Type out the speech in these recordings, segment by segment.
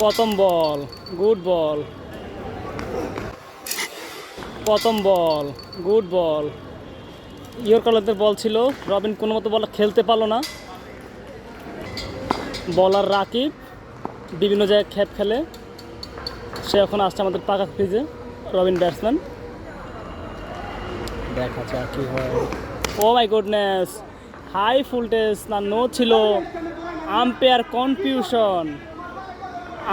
প্রথম বল good ball প্রথম বল good ball year কলারদের বল ছিল রবিন কোনো মতো বল খেলতে পারল না। বলার রাকিব বিভিন্ন জায়গায় খ্যাপ খেলে সে এখন আসছে আমাদের পাকা ফ্রিজে রবিন ব্যাটসম্যান দেখা যাক কি হয়। ও মাই গুডনেস হাই ফুলটেজ না নো ছিল। Umpire confusion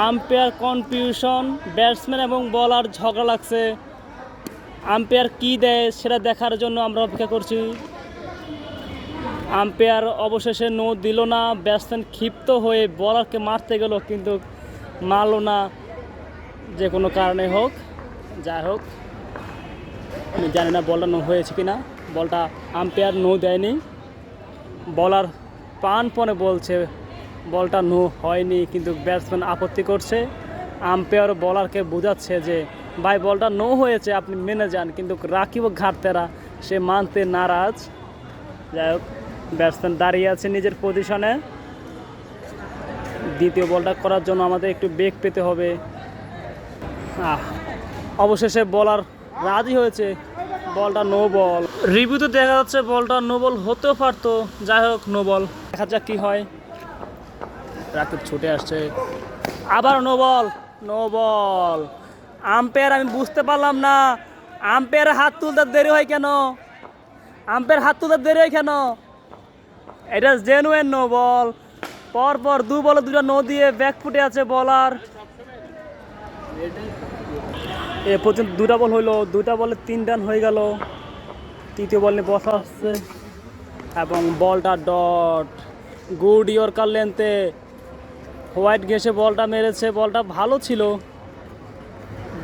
umpire confusion, batsman এবং বলার ঝগড়া লাগছে। আম্পায়ার কি দেয় সেটা দেখার জন্য আমরা অপেক্ষা করছি। আম্পায়ার অবশেষে নো দিল না ব্যাটসম্যান ক্ষিপ্ত হয়ে বলারকে মারতে গেল, কিন্তু মারলো না, যে কোনো কারণে হোক, যাই হোক। আমি জানি না বলটা নো হয়েছে কি না বলটা আম্পায়ার নো দেয়নি। বলার প্রাণপণে বলছে বলটা নো হয়নি, কিন্তু ব্যাটসম্যান আপত্তি করছে। আম্পায়ার বলারকে বোঝাচ্ছে যে, ভাই, বলটা নো হয়েছে, আপনি মেনে যান। কিন্তু রাকিব ঘাটতেরা, সে মানতে নারাজ। যাই হোক ব্যাটসম্যান দাঁড়িয়ে আছে নিজের পজিশনে দ্বিতীয় বলটা করার জন্য আমাদের একটু বেগ পেতে হবে। অবশেষে বলার রাজি হয়েছে, বলটা নো বল রিভিউতে দেখা যাচ্ছে বলটা নো বল হতেও পারতো। যাই হোক নো বল দেখা যাক কি হয়। রাকিব ছুটে আসছে। আবার no ball no ball. Umpire, আমি বুঝতে পারলাম না। আম্পায়ার হাত তুলতে দেরি হয় কেন? আম্পায়ার হাত তুলতে দেরি হয় কেন? এটা জেনুয়েন নো বল। পর পর দু বলে দুটো নো দিয়ে ব্যাক ফুটে আছে বলার এ পর্যন্ত দুটা বল হইল। দুটা বলে তিন রান হয়ে গেল। তৃতীয় বল নিয়ে বসা আসছে এবং বলটা ডট গুড ইয়র্কার লেন্থে হোয়াইট ঘেসে বলটা মেরেছে, বলটা ভালো ছিল।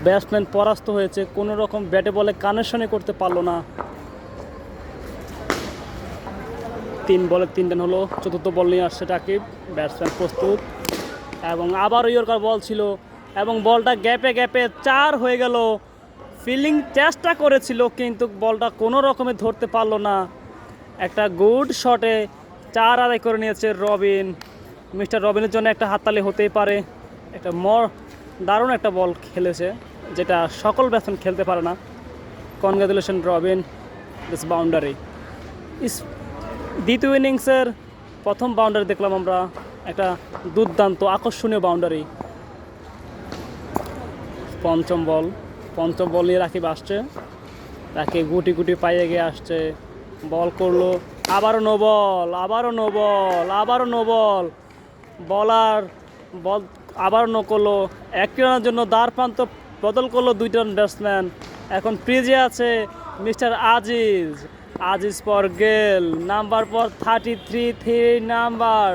ব্যাটসম্যান পরাস্ত হয়েছে, কোনো রকম ব্যাটে বলে কানেকশনে করতে পারল না। তিন বলে তিন রান হলো, চতুর্থ বল নিয়ে আসছে টাকিব ব্যাটসম্যান প্রস্তুত। এবং আবারও ইয়র্কার বল ছিল, এবং বলটা গ্যাপে গ্যাপে চার হয়ে গেল। ফিল্ডিং চেষ্টা করেছিল, কিন্তু বলটা কোনো রকমে ধরতে পারল না। একটা গুড শটে চার আদায় করে নিয়েছে রবিন। মিস্টার রবিনের জন্য একটা হাততালি হতেই পারে। একটা মর, দারুণ একটা বল খেলেছে, যেটা সকল ব্যাটসম্যান খেলতে পারে না। Congratulation Robin this boundary is, দ্বিতীয় ইনিংসের প্রথম বাউন্ডারি দেখলাম আমরা। একটা দুর্দান্ত, আকর্ষণীয় বাউন্ডারি পঞ্চম বল পঞ্চম বল নিয়ে রাকিব আসছে। তাকে গুটি গুটি পাইয়ে গিয়ে আসছে। বল করল, আবারও নো বল আবারও নো বল আবারও নো বল বলার বল আবার করল। একটি রানের জন্য দ্বার প্রান্ত বদল করল দুইজন ব্যাটসম্যান এখন ক্রিজে আছে মিস্টার আজিজ। আজিজ পর গেল। নাম্বার পর থার্টি থ্রি থ্রি নাম্বার।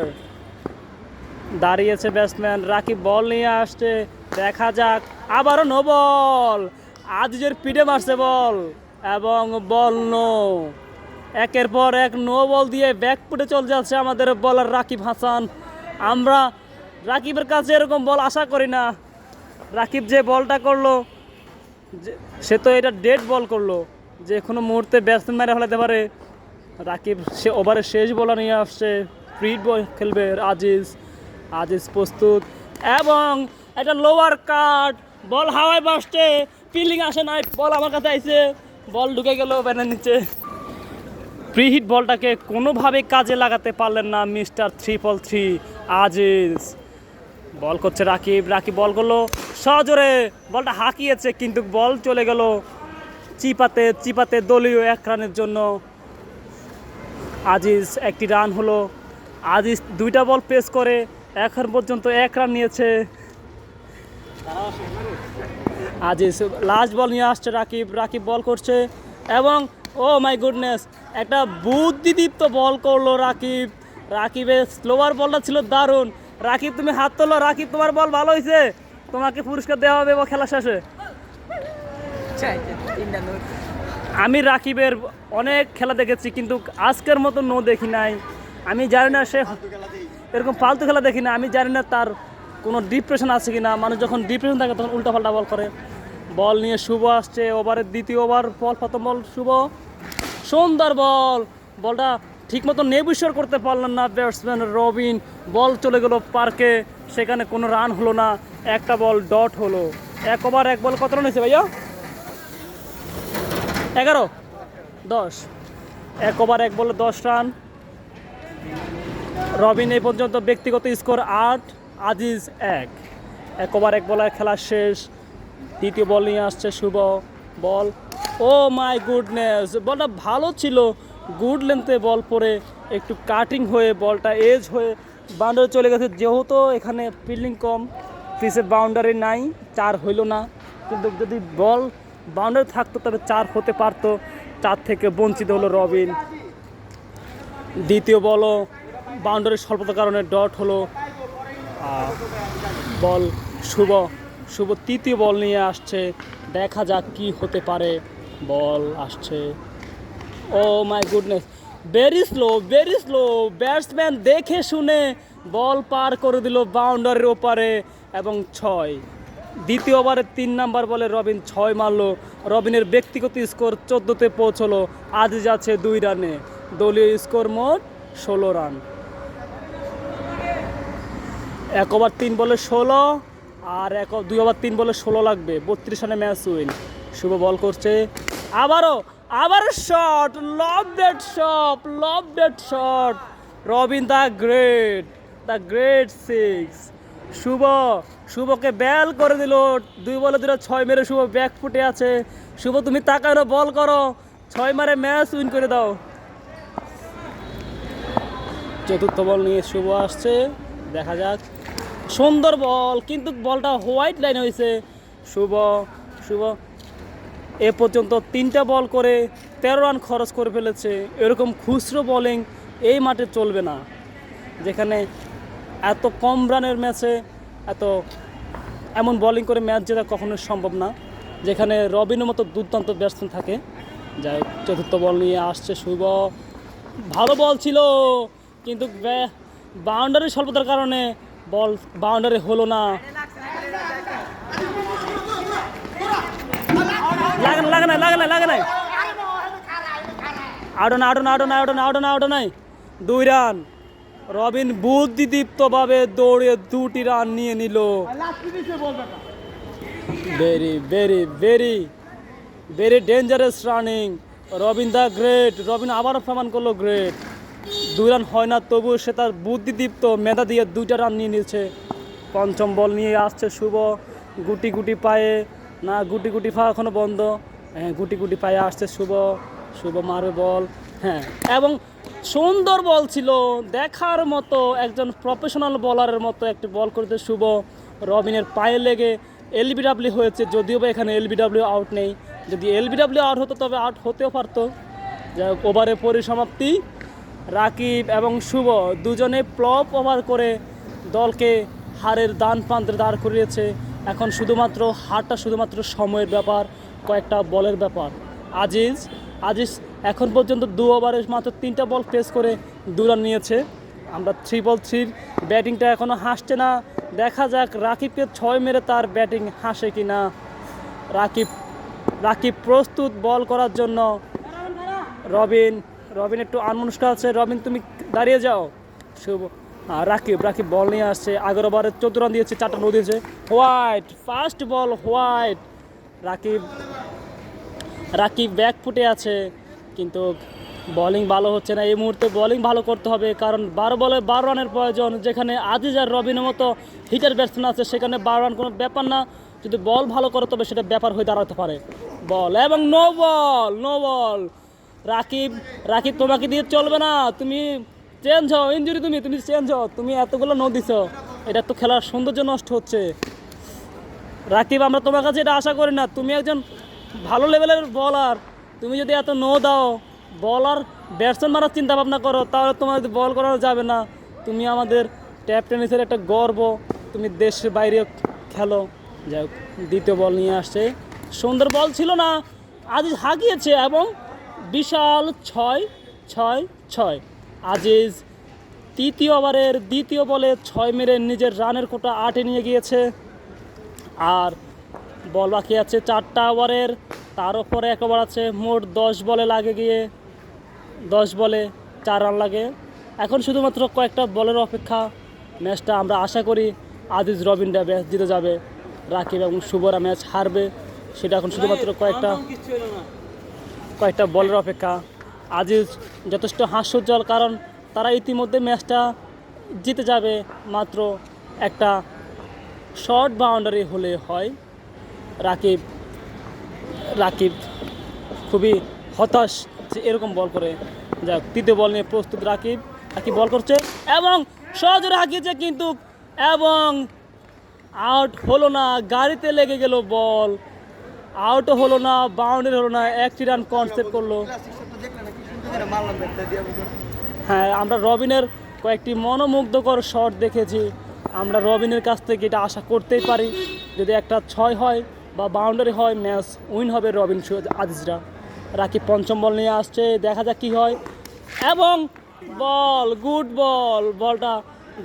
দাঁড়িয়েছে ব্যাটসম্যান রাকিব বল নিয়ে আসছে। দেখা যাক। আবারও নো বল আজিজের পিঠে মারছে বল এবং বল নো একের পর এক নো বল দিয়ে ব্যাক ফুটে চলে যাচ্ছে আমাদের বলার রাকিব হাসান। আমরা রাকিবের কাছে এরকম বল আশা করি না। রাকিব যে বলটা করল সে তো এটা ডেড বল করল, যে কোনো মুহূর্তে ব্যাটসম্যান মেরে ফেলাতে পারে। রাকিব, সে ওভারের শেষ বলা নিয়ে আসছে ফ্রিড বল খেলবে আজিজ। আজিজ প্রস্তুত। এবং একটা লোয়ার কাট বল হাওয়ায় বাসছে ফিল্ডিং আসে নাই বল আমার কাছে আইছে বল ঢুকে গেল ব্যানের নিচে। প্রি হিট বলটাকে কোনোভাবে কাজে লাগাতে পারলেন না mister three. Fall three Aziz ball করছে রাকিব রাকিব বল করল, সজোরে বলটা হাঁকিয়েছে, কিন্তু বল চলে গেল চিপাতে চিপাতে দলীয় এক রানের জন্য। আজিজ একটি রান হলো। আজিজ দুইটা বল পেস করে, এখন পর্যন্ত এক রান নিয়েছে। আজিজ লাস্ট বল নিয়ে আসছে রাকিব রাকিব বল করছে এবং ও মাই গুডনেস একটা বুদ্ধিদীপ্ত বল করল রাকিব। রাকিবের স্লোয়ার বলটা ছিল দারুণ। রাকিব, তুমি হাত তোলো। রাকিব, তোমার বল ভালো হয়েছে? তোমাকে পুরস্কার দেওয়া হবে খেলা শেষে। আমি রাকিবের অনেক খেলা দেখেছি, কিন্তু আজকের মতো নো দেখি নাই। আমি জানি না সে এরকম ফালতু খেলা দেখি না। আমি জানি না তার কোনো ডিপ্রেশন আছে কি না মানুষ যখন ডিপ্রেশন থাকে, তখন উল্টাপাল্টা বল করে। বল নিয়ে শুভ আসছে ওভারের দ্বিতীয় ওভার বল প্রথম বল, শুভ। সুন্দর বল। বলটা ঠিকমতো নেবিশ্বর করতে পারলেন না ব্যাটসম্যান রবিন। বল চলে গেল পার্কে, সেখানে কোনো রান হলো না, একটা বল ডট হলো। এক ওভার এক বল কত রান হয়েছে ভাইয়া? এগারো? দশ। এক ওভার এক বলে দশ রান রবিন এই পর্যন্ত ব্যক্তিগত স্কোর আট, আজিজ এক। এক ওভার এক বলার খেলা শেষ। দ্বিতীয় বল নিয়ে আসছে শুভ বল। ও মাই গুডনেস, বলটা ভালো ছিল। গুড লেন্থে বল পরে একটু কাটিং হয়ে বলটা এজ হয়ে বাউন্ডারি চলে গেছে। যেহেতু এখানে ফিল্ডিং কম পিসে বাউন্ডারি নাই, চার হইল না। কিন্তু যদি বল বাউন্ডারি থাকতো তবে চার হতে পারতো। চার থেকে বঞ্চিত হলো রবিন। দ্বিতীয় বলও বাউন্ডারির স্বল্পতার কারণে ডট হলো। বল শুভ শুভ তৃতীয় বল নিয়ে আসছে। দেখা যাক কি হতে পারে। বল আসছে। ও my goodness. Very slow very slow batsman দেখে শুনে বল পার করে দিল বাউন্ডারির ওপারে এবং ছয়। দ্বিতীয় ওভারে তিন নাম্বার বলে রবিন ছয় মারলো। রবিনের ব্যক্তিগত স্কোর চোদ্দোতে পৌঁছলো। আজ যাচ্ছে দুই রানে। দলীয় স্কোর মোট ষোলো রান। এক ওভার তিন বলে ষোলো। আর এক দুই ওভার তিন বলে ষোলো লাগবে। বত্রিশ রানে ম্যাচ উইন। শুভ বল করছে। আবারও আবার shot love that shot love that shot Robin the great the great six. Shubho, শুভকে ব্যাল করে দিল। দুই বলে দুটো ছয় মেরে শুভ ব্যাক ফুটে আছে। শুভ, তুমি তাকানো বল করো। ছয় মারে ম্যাচ উইন করে দাও। চতুর্থ বল নিয়ে শুভ আসছে। দেখা যাক। সুন্দর বল, কিন্তু বলটা হোয়াইট লাইন হয়েছে। শুভ শুভ। এ পর্যন্ত তিনটা বল করে তেরো রান খরচ করে ফেলেছে। এরকম খুচরো বলিং এই মাঠে চলবে না। যেখানে এত কম রানের ম্যাচে, এত এমন বলিং করে ম্যাচ জেতা কখনোই সম্ভব না। যেখানে রবিনের মতো দুর্দান্ত ব্যাটসম্যান থাকে। যাই চতুর্থ বল নিয়ে আসছে শুভ। ভালো বল ছিল, কিন্তু বাউন্ডারি স্বল্পতার কারণে বল বাউন্ডারি হলো না। লাগে না লাগে না লাগে না লাগে না আউট না আউট না আউট না আউট আউট আউট নাই। দুই রান। রবিন বুদ্ধিদীপ্তভাবে দৌড়ে দুটি রান নিয়ে নিল। Very very very very dangerous running Robin the great Robin আবারও প্রমাণ করল গ্রেট দুই রান হয় না, তবুও সে তার বুদ্ধিদীপ্ত মেধা দিয়ে দুইটা রান নিয়ে নিচ্ছে পঞ্চম বল নিয়ে আসছে শুভ। গুটি গুটি পায়ে, না, গুটি গুটি পা এখনও বন্ধ। হ্যাঁ গুটি গুটি পায়ে আসছে শুভ। শুভ মারবে বল। হ্যাঁ এবং সুন্দর বল ছিল। দেখার মতো একজন প্রফেশনাল বলারের মতো একটি বল করতে শুভ। রবিনের পায়ে লেগে এলবিডাব্লিউ হয়েছে, যদিও বা এখানে এলবিডাব্লিউ আউট নেই। যদি এলবিডাব্লিউ আউট হতো, তবে আউট হতেও পারতো। যাই হোক ওভারের পরিসমাপ্তি রাকিব এবং শুভ দুজনে প্লপ ওভার করে দলকে হারের দান প্রান্তে দাঁড় করিয়েছে। এখন শুধুমাত্র হারটা শুধুমাত্র সময়ের ব্যাপার, কয়েকটা বলের ব্যাপার। আজিজ আজিজ এখন পর্যন্ত দু ওভারে মাত্র তিনটা বল ফেস করে দু রান নিয়েছে। আমরা থ্রি বল থ্রির ব্যাটিংটা এখনও হাসছে না। দেখা যাক রাকিবকে ছয় মেরে তার ব্যাটিং হাসে কি না রাকিব রাকিব প্রস্তুত বল করার জন্য রবিন রবিন একটু আনমনস্ক আছে। রবিন, তুমি দাঁড়িয়ে যাও। শুভ। রাকিব রাকিব বল নিয়ে আসছে। আগের ওভারে চোদ্দ রান দিয়েছে, চারটা নো দিয়েছে। White, first ball white. Rakib Rakib back ফুটে আছে, কিন্তু বলিং ভালো হচ্ছে না। এই মুহূর্তে বলিং ভালো করতে হবে, কারণ বারো বলে বারো রানের প্রয়োজন, যেখানে আজিজ আর রবিনের মতো হিটার ব্যাটসম্যান আছে, সেখানে বারো রান কোনো ব্যাপার না। যদি বল ভালো করে, তবে সেটা ব্যাপার হয়ে দাঁড়াতে পারে। বল এবং no ball no ball Rakib Rakib তোমাকে দিয়ে চলবে না। তুমি চেঞ্জ হও ইঞ্জুরি তুমি তুমি চেঞ্জ হও। তুমি এতগুলো নো দিছ। এটা তো খেলার সৌন্দর্য নষ্ট হচ্ছে। রাকিব, আমরা তোমার কাছে এটা আশা করি না। তুমি একজন ভালো লেভেলের বলার তুমি যদি এত নো দাও বলার ব্যাটসম্যান মারার চিন্তা ভাবনা করো, তাহলে তোমার যদি বল করানো যাবে না। তুমি আমাদের ট্যাপ টেনিসের একটা গর্ব। তুমি দেশের বাইরে খেলো। যাই দ্বিতীয় বল নিয়ে আসছে। সুন্দর বল ছিল না। আজ হাগিয়েছে এবং বিশাল ছয় ছয় ছয়। আজিজ তৃতীয় ওভারের দ্বিতীয় বলে ছয় মেরে নিজের রানের কোটা আটে নিয়ে গিয়েছে। আর বল বাকি আছে চারটা ওভারের, তার উপরে এক ওভার আছে, মোট দশ বলে লাগে গিয়ে, দশ বলে চার রান লাগে। এখন শুধুমাত্র কয়েকটা বলের অপেক্ষা ম্যাচটা আমরা আশা করি আজিজ রবিনরা ম্যাচ জিতে যাবে। রাকিব এবং শুভরা ম্যাচ হারবে, সেটা এখন শুধুমাত্র কয়েকটা কয়েকটা বলের অপেক্ষা। আজিজ যথেষ্ট হাস্যজ্জ্বল কারণ তারা ইতিমধ্যে ম্যাচটা জিতে যাবে মাত্র একটা শর্ট বাউন্ডারি হলে হয়। রাকিব রাকিব খুবই হতাশ যে এরকম বল করে। যাক, তৃতীয় বল নিয়ে প্রস্তুত রাকিব। রাকিব বল করছে এবং সহজ রাখিয়েছে কিন্তু এবং আউট হলো না। গাড়িতে লেগে গেল বল। আউটও হলো না বাউন্ডারি হলো না, একটি রান কনসেপ্ট করল। হ্যাঁ আমরা রবিনের কয়েকটি মনোমুগ্ধকর শট দেখেছি। আমরা রবিনের কাছ থেকে এটা আশা করতেই পারি, যদি একটা ছয় হয় বা বাউন্ডারি হয় ম্যাচ উইন হবে রবিন আজিজরা। রাকিব পঞ্চম বল নিয়ে আসছে, দেখা যাক কী হয়। এবং বল গুড বল বলটা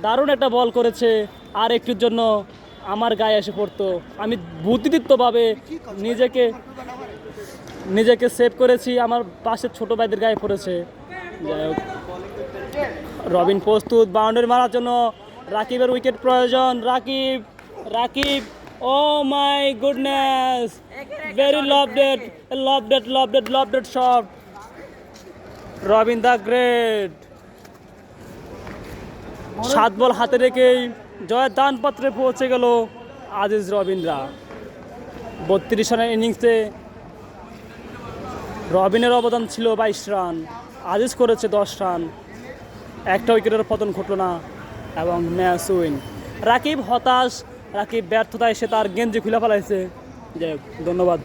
দারুণ একটা বল করেছে, আর একটুর জন্য আমার গায়ে এসে পড়তো। আমি বুদ্ধিদীপ্তভাবে নিজেকে নিজেকে সেভ করেছি। আমার পাশের ছোট ভাইদের গায়ে পড়েছে। রবিন প্রস্তুত, বাউন্ডারি মারার জন্য রাকিবের উইকেট প্রয়োজন। রাকিব রাকিব ও my goodness very lofted lofted lofted lofted shot Robin the great সাত বল হাতে রেখেই জয়ের দানপত্রে পৌঁছে গেল আজিজ রবিনরা। বত্রিশ রানের ইনিংসে রবিনের অবদান ছিল বাইশ রান, আজিজ করেছে দশ রান। একটা উইকেটের পতন ঘটল না এবং ম্যাচ উইন রাকিব হতাশ, রাকিব ব্যর্থতায় সে তার গেঞ্জি খুলে ফেলাইছে। যাই ধন্যবাদ।